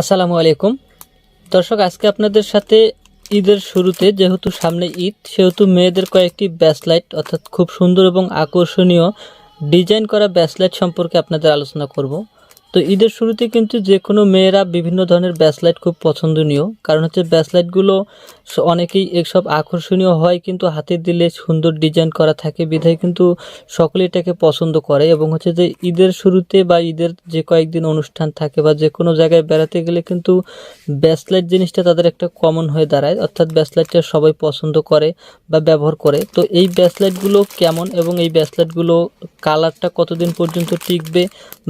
আসসালামু আলাইকুম। দর্শক, আজকে আপনাদের সাথে ঈদের শুরুতে যেহেতু সামনে ঈদ, সেহেতু মেয়েদের কয়েকটি ব্যাসলাইট, অর্থাৎ খুব সুন্দর এবং আকর্ষণীয় ডিজাইন করা ব্যাসলাইট সম্পর্কে আপনাদের আলোচনা করব। তো ঈদের শুরুতে কিন্তু যে কোনো মেয়েরা বিভিন্ন ধরনের ব্যাসলাইট খুব পছন্দনীয়। কারণ হচ্ছে ব্যাসলাইটগুলো অনেকেই এসব আকর্ষণীয় হয়, কিন্তু হাতে দিলে সুন্দর ডিজাইন করা থাকে। বিধায় কিন্তু সকলে এটাকে পছন্দ করে এবং হচ্ছে যে ঈদের শুরুতে বা ঈদের যে কয়েকদিন অনুষ্ঠান থাকে বা যে কোনো জায়গায় বেড়াতে গেলে কিন্তু ব্যাসলাইট জিনিসটা তাদের একটা কমন হয়ে দাঁড়ায়। অর্থাৎ ব্যাসলাইটটা সবাই পছন্দ করে বা ব্যবহার করে। তো এই ব্যাসলাইটগুলো কেমন এবং এই ব্যাসলাইটগুলো কালারটা কতদিন পর্যন্ত টিকবে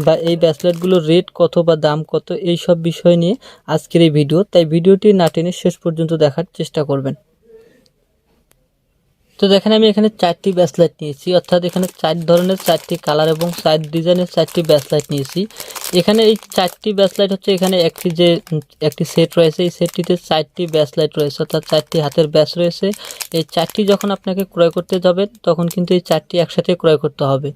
বা এই ব্যাচলেটগুলোর রেট কত বা দাম কত, এই সব বিষয় নিয়ে আজকের এই ভিডিও তাই ভিডিওটি না টেনে শেষ পর্যন্ত দেখার চেষ্টা করবেন। তো দেখেন আমি এখানে চারটি ব্যাসলাইট নিয়েছি। অর্থাৎ এখানে চার ধরনের, চারটি কালার এবং চার ডিজাইনের চারটি ব্যাসলাইট নিয়েছি। এখানে এই চারটি ব্যাসলাইট হচ্ছে এখানে একটি যে, একটি সেট রয়েছে। এই সেটটিতে চারটি ব্যাসলাইট রয়েছে। অর্থাৎ চারটি হাতের ব্যাস রয়েছে। এই চারটি যখন আপনাকে ক্রয় করতে যাবেন, তখন কিন্তু এই চারটি একসাথে ক্রয় করতে হবে।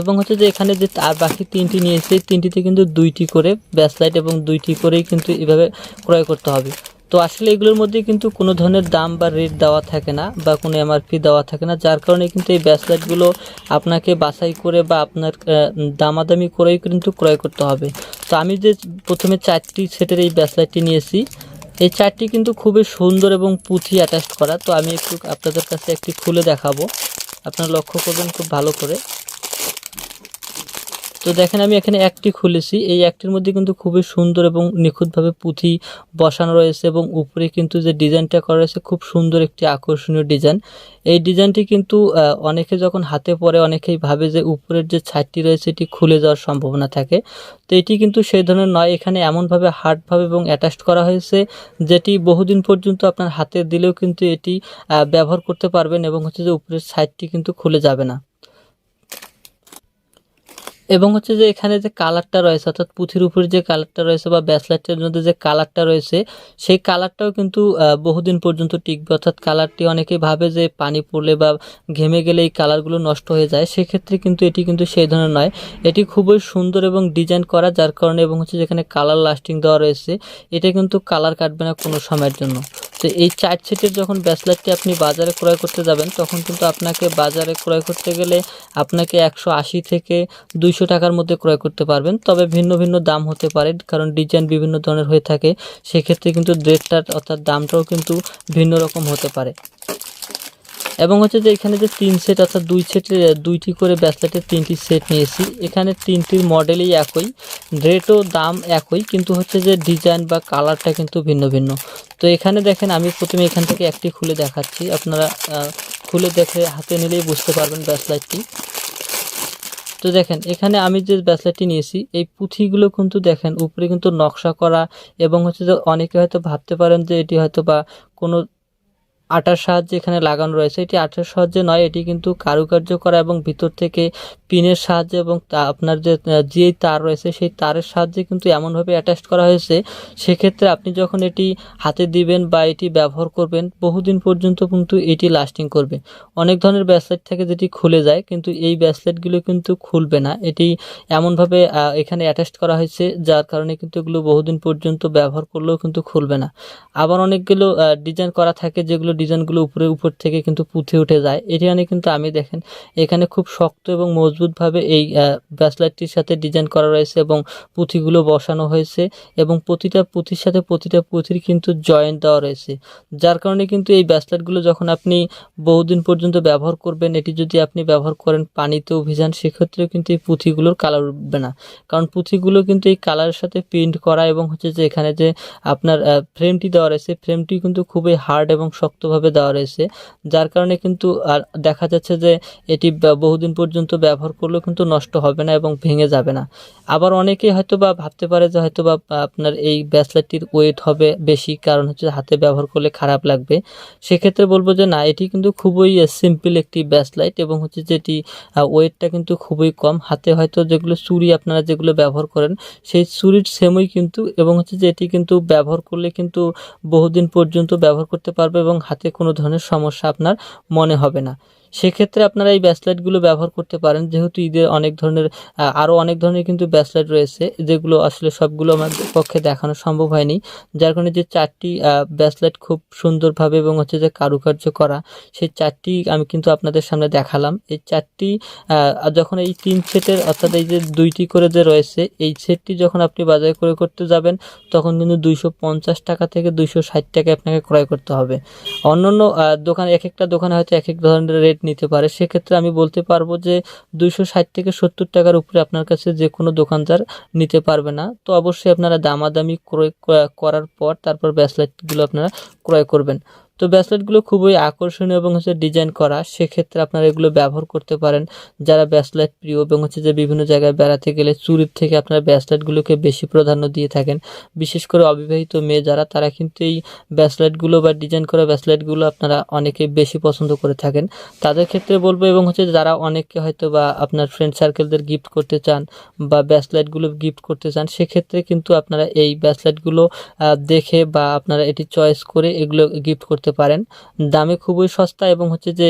এবং হচ্ছে যে এখানে যে আর বাকি তিনটি নিয়েছি, তিনটিতে কিন্তু দুইটি করে ব্যাসলাইট এবং দুইটি করেই কিন্তু এভাবে ক্রয় করতে হবে। তো আসলে এগুলোর মধ্যে কিন্তু কোনো ধরনের দাম বা রেট দেওয়া থাকে না বা কোনো এমআরপি দেওয়া থাকে না, যার কারণে কিন্তু এই ব্যাসলাইটগুলো আপনাকে বাছাই করে বা আপনার দামাদামি করেই কিন্তু ক্রয় করতে হবে। তো আমি যে প্রথমে চারটি সেটের এই ব্যাসলাইটটি নিয়েছি, এই চারটি কিন্তু খুবই সুন্দর এবং পুঁথি অ্যাটাচ করা। তো আমি একটু আপনাদের কাছে একটি খুলে দেখাবো। আপনারা লক্ষ্য করবেন খুব ভালো করে। তো দেখেন আমি এখানে একটি খুলেছি। এই একটির মধ্যে কিন্তু খুবই সুন্দর এবং নিখুঁতভাবে পুঁথি বসানো রয়েছে এবং উপরে কিন্তু যে ডিজাইনটা করা রয়েছে খুব সুন্দর একটি আকর্ষণীয় ডিজাইন। এই ডিজাইনটি কিন্তু অনেকে যখন হাতে পরে অনেকেই ভাবে যে উপরের যে ছাদটি রয়েছে এটি খুলে যাওয়ার সম্ভাবনা থাকে। তো এটি কিন্তু সেই ধরনের নয়, এখানে এমনভাবে হার্ডভাবে এবং অ্যাটাচড করা হয়েছে যেটি বহুদিন পর্যন্ত আপনার হাতে দিলেও কিন্তু এটি ব্যবহার করতে পারবেন এবং হচ্ছে যে উপরের সাইডটি কিন্তু খুলে যাবে না। এবং হচ্ছে যে এখানে যে কালারটা রয়েছে, অর্থাৎ পুঁথির উপরে যে কালারটা রয়েছে বা ব্যাসলাইটের মধ্যে যে কালারটা রয়েছে, সেই কালারটাও কিন্তু বহুদিন পর্যন্ত টিকবে। অর্থাৎ কালারটি অনেকেই ভাবে যে পানি পড়লে বা ঘেমে গেলে এই কালারগুলো নষ্ট হয়ে যায়। সেক্ষেত্রে কিন্তু এটি কিন্তু সেই ধরনের নয়। এটি খুবই সুন্দর এবং ডিজাইন করা, যার কারণে এবং হচ্ছে যেখানে কালার লাস্টিং দেওয়া রয়েছে, এটা কিন্তু কালার কাটবে না কোনো সময়ের জন্য। তো এই চার সিটের যখন ব্যাসলাইটটি আপনি বাজারে ক্রয় করতে যাবেন, তখন কিন্তু আপনাকে বাজারে ক্রয় করতে গেলে আপনাকে একশো আশি থেকে দুইশো টাকার মধ্যে ক্রয় করতে পারবেন। তবে ভিন্ন ভিন্ন দাম হতে পারে, কারণ ডিজাইন বিভিন্ন ধরনের হয়ে থাকে। সেক্ষেত্রে কিন্তু রেটটার অর্থাৎ দামটাও কিন্তু ভিন্ন রকম হতে পারে। এবং হচ্ছে যে এখানে যে তিন সেট অর্থাৎ দুই সেটের দুইটি করে ব্যাসলেটের তিনটি সেট নিয়েছি। এখানে তিনটির মডেলই একই রেটও দাম একই, কিন্তু হচ্ছে যে ডিজাইন বা কালারটা কিন্তু ভিন্ন ভিন্ন। তো এখানে দেখেন, আমি প্রথমে এখান থেকে একটি খুলে দেখাচ্ছি। আপনারা খুলে দেখে হাতে নিলেই বুঝতে পারবেন ব্যাসলাইটটি তো দেখেন, এখানে আমি যে ব্যাসলেটটি নিয়েছি, এই পুঁথিগুলো কিন্তু দেখেন, উপরে কিন্তু নকশা করা এবং হচ্ছে যে অনেকে হয়তো ভাবতে পারেন যে এটি হয়তো বা কোনো আটার সাহায্যে এখানে লাগানো রয়েছে। এটি আটার সাহায্যে নয়, এটি কিন্তু কারুকার্য করা এবং ভিতর থেকে পিনের সাহায্যে এবং তা- আপনার যে যে তার রয়েছে, সেই তারের সাহায্যে কিন্তু এমনভাবে অ্যাটাচ করা হয়েছে। সেক্ষেত্রে আপনি যখন এটি হাতে দিবেন বা এটি ব্যবহার করবেন, বহুদিন পর্যন্ত কিন্তু এটি লাস্টিং করবে। অনেক ধরনের ব্যাসলেট থাকে যেটি খুলে যায়, কিন্তু এই ব্যাসলেটগুলো কিন্তু খুলবে না। এটি এমনভাবে এখানে অ্যাটাচ করা হয়েছে, যার কারণে কিন্তু এগুলো বহুদিন পর্যন্ত ব্যবহার করলেও কিন্তু খুলবে না। আবার অনেকগুলো ডিজাইন করা থাকে যেগুলো ডিজাইনগুলো উপরে, উপর থেকে কিন্তু পুঁথে উঠে যায়। এটি মানে কিন্তু আমি দেখেন, এখানে খুব শক্ত এবং মজবুতভাবে এই ব্যাসলাইটটির সাথে ডিজাইন করা রয়েছে এবং পুঁথিগুলো বসানো হয়েছে এবং প্রতিটা পুঁথির সাথে প্রতিটা পুঁথির কিন্তু জয়েন্ট দেওয়া রয়েছে। যার কারণে কিন্তু এই ব্যাসলাইটগুলো যখন আপনি বহুদিন পর্যন্ত ব্যবহার করবেন, এটি যদি আপনি ব্যবহার করেন পানিতেও ভিজান সেক্ষেত্রেও কিন্তু এই পুঁথিগুলোর কালার উঠবে না। কারণ পুঁথিগুলো কিন্তু এই কালারের সাথে প্রিন্ট করা এবং হচ্ছে যে এখানে যে আপনার ফ্রেমটি দেওয়া রয়েছে, ফ্রেমটি কিন্তু খুবই হার্ড এবং শক্তভাবে দেওয়া রয়েছে। যার কারণে কিন্তু আর দেখা যাচ্ছে যে এটি বহুদিন পর্যন্ত ব্যবহার করলেও কিন্তু নষ্ট হবে না এবং ভেঙে যাবে না। আবার অনেকেই হয়তো বা ভাবতে পারে যে হয়তো বা আপনার এই ব্যাসলেটটির ওয়েট হবে বেশি, কারণ হচ্ছে হাতে ব্যবহার করলে খারাপ লাগবে। সেক্ষেত্রে বলব যে না, এটি কিন্তু খুবই সিম্পল একটি ব্যাসলাইট এবং হচ্ছে যেটি ওয়েটটা কিন্তু খুবই কম। হাতে হয়তো যেগুলো চুরি আপনারা যেগুলো ব্যবহার করেন, সেই চুরির সেমই কিন্তু এবং হচ্ছে যে এটি কিন্তু ব্যবহার করলে কিন্তু বহুদিন পর্যন্ত ব্যবহার করতে পারবে এবং হাতে কোনো ধরনের সমস্যা আপনার মনে হবে না। সেক্ষেত্রে আপনারা এই ব্যাসলাইটগুলো ব্যবহার করতে পারেন। যেহেতু ঈদের অনেক ধরনের আরও অনেক ধরনের কিন্তু ব্যাসলাইট রয়েছে, যেগুলো আসলে সবগুলো আমার পক্ষে দেখানো সম্ভব হয়নি। যার কারণে যে চারটি ব্যাসলাইট খুব সুন্দরভাবে এবং হচ্ছে যে কারুকার্য করা, সেই চারটি আমি কিন্তু আপনাদের সামনে দেখালাম। এই চারটি যখন এই তিন সেটের অর্থাৎ এই যে দুইটি করে যে রয়েছে, এই সেটটি যখন আপনি বাজারে ক্রয় করতে যাবেন, তখন কিন্তু দুইশো পঞ্চাশ টাকা থেকে দুইশো ষাট টাকা আপনাকে ক্রয় করতে হবে। অন্যান্য দোকানে, এক একটা দোকানে হয়তো এক এক ধরনের রেট নিতে পারে। সেক্ষেত্রে আমি বলতে পারব যে দুইশো ষাট থেকে সত্তর টাকার উপরে আপনার কাছে যে কোনো দোকানদার নিতে পারবে না। তো অবশ্যই আপনারা দামাদামি ক্রয় করার পর তারপর ব্যাসলাইটগুলো আপনারা ক্রয় করবেন। তো ব্যাসলাইটগুলো খুবই আকর্ষণীয় এবং হচ্ছে ডিজাইন করা। সেক্ষেত্রে আপনারা এগুলো ব্যবহার করতে পারেন। যারা ব্যাসলাইট প্রিয় এবং হচ্ছে যে বিভিন্ন জায়গায় বেড়াতে গেলে চুরির থেকে আপনারা ব্যাসলাইটগুলোকে বেশি প্রাধান্য দিয়ে থাকেন। বিশেষ করে অবিবাহিত মেয়ে যারা, তারা কিন্তু এই ব্যাসলাইটগুলো বা ডিজাইন করা ব্যাসলাইটগুলো আপনারা অনেকে বেশি পছন্দ করে থাকেন। তাদের ক্ষেত্রে বলব এবং হচ্ছে যারা অনেককে হয়তো বা আপনার ফ্রেন্ড সার্কেলদের গিফট করতে চান বা ব্যাসলাইটগুলো গিফট করতে চান, সেক্ষেত্রে কিন্তু আপনারা এই ব্যাসলাইটগুলো দেখে বা আপনারা এটি চয়েস করে এগুলো গিফট করতে পারেন। দামে খুবই সস্তা এবং হচ্ছে যে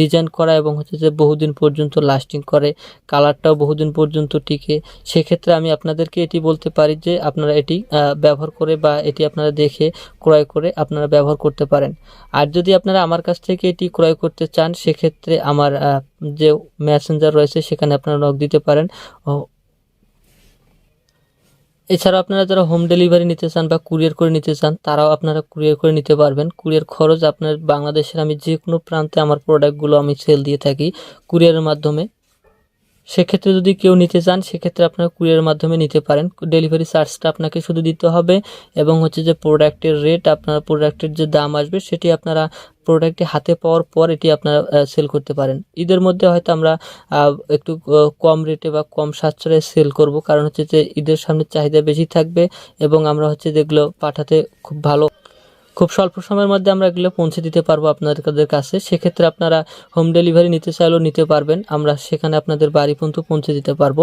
ডিজাইন করা এবং হচ্ছে যে, বহুদিন পর্যন্ত লাস্টিং করে। কালারটাও বহুদিন পর্যন্ত টিকে। সেক্ষেত্রে আমি আপনাদেরকে এটি বলতে পারি যে, আপনারা এটি ব্যবহার করে বা এটি আপনারা দেখে ক্রয় করে আপনারা ব্যবহার করতে পারেন। আর যদি আপনারা আমার কাছ থেকে এটি ক্রয় করতে চান, সেক্ষেত্রে আমার যে মেসেঞ্জার রয়েছে, সেখানে আপনারা নক দিতে পারেন। ও এছাড়াও আপনারা যারা হোম ডেলিভারি নিতে চান বা কুরিয়ার করে নিতে চান, তারাও আপনারা কুরিয়ার করে নিতে পারবেন। কুরিয়ার খরচ আপনার বাংলাদেশের আমি যে কোনো প্রান্তে আমার প্রোডাক্টগুলো আমি সেল দিয়ে থাকি কুরিয়ারের মাধ্যমে। সেক্ষেত্রে যদি কেউ নিতে চান, সেক্ষেত্রে আপনারা কুরিয়ারের মাধ্যমে নিতে পারেন। ডেলিভারি চার্জটা আপনাকে শুধু দিতে হবে এবং হচ্ছে যে প্রোডাক্টের রেট আপনার প্রোডাক্টের যে দাম আসবে, সেটি আপনারা প্রোডাক্টটি হাতে পাওয়ার পর এটি আপনারা সেল করতে পারেন। ঈদের মধ্যে হয়তো আমরা একটু কম রেটে বা কম সাশ্রয়ে সেল করব, কারণ হচ্ছে যে ঈদের সামনে চাহিদা বেশি থাকবে এবং আমরা হচ্ছে যেগুলো পাঠাতে খুব ভালো খুব স্বল্প সময়ের মধ্যে আমরা এগুলো পৌঁছে দিতে পারব আপনাদের কাছে। সেক্ষেত্রে আপনারা হোম ডেলিভারি নিতে চাইলেও নিতে পারবেন। আমরা সেখানে আপনাদের বাড়ি পর্যন্ত পৌঁছে দিতে পারব।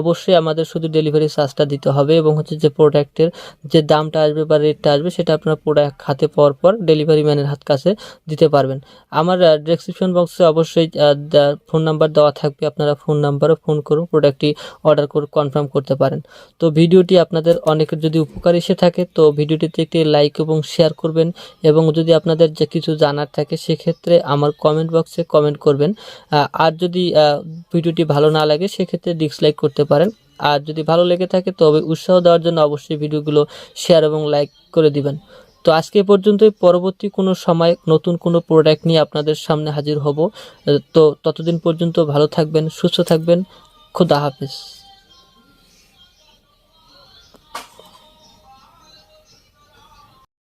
অবশ্যই আমাদের শুধু ডেলিভারি চার্জটা দিতে হবে এবং হচ্ছে যে প্রোডাক্টের যে দামটা আসবে বা রেটটা আসবে, সেটা আপনারা প্রোডাক্ট হাতে পাওয়ার পর ডেলিভারি ম্যানের হাত কাছে দিতে পারবেন। আমার ডেসক্রিপশন বক্সে অবশ্যই ফোন নাম্বার দেওয়া থাকবে। আপনারা ফোন নাম্বারে ফোন করে প্রোডাক্টটি অর্ডার করে কনফার্ম করতে পারেন। তো ভিডিওটি আপনাদের অনেকের যদি উপকার এসে থাকে, তো ভিডিওটিতে একটি লাইক এবং শেয়ার করবেন। এবং যদি আপনাদের যে কিছু জানার থাকে সেক্ষেত্রে আমার কমেন্ট বক্সে কমেন্ট করবেন। আর যদি ভিডিওটি ভালো না লাগে সেক্ষেত্রে ডিসলাইক করতে পারেন। আর যদি ভালো লেগে থাকে তবে উৎসাহ দেওয়ার জন্য অবশ্যই ভিডিওগুলো শেয়ার এবং লাইক করে দিবেন। তো আজকে পর্যন্তই। পরবর্তী কোনো সময় নতুন কোনো প্রোডাক্ট নিয়ে আপনাদের সামনে হাজির হব। তো ততদিন পর্যন্ত ভালো থাকবেন, সুস্থ থাকবেন। খুদা হাফেজ।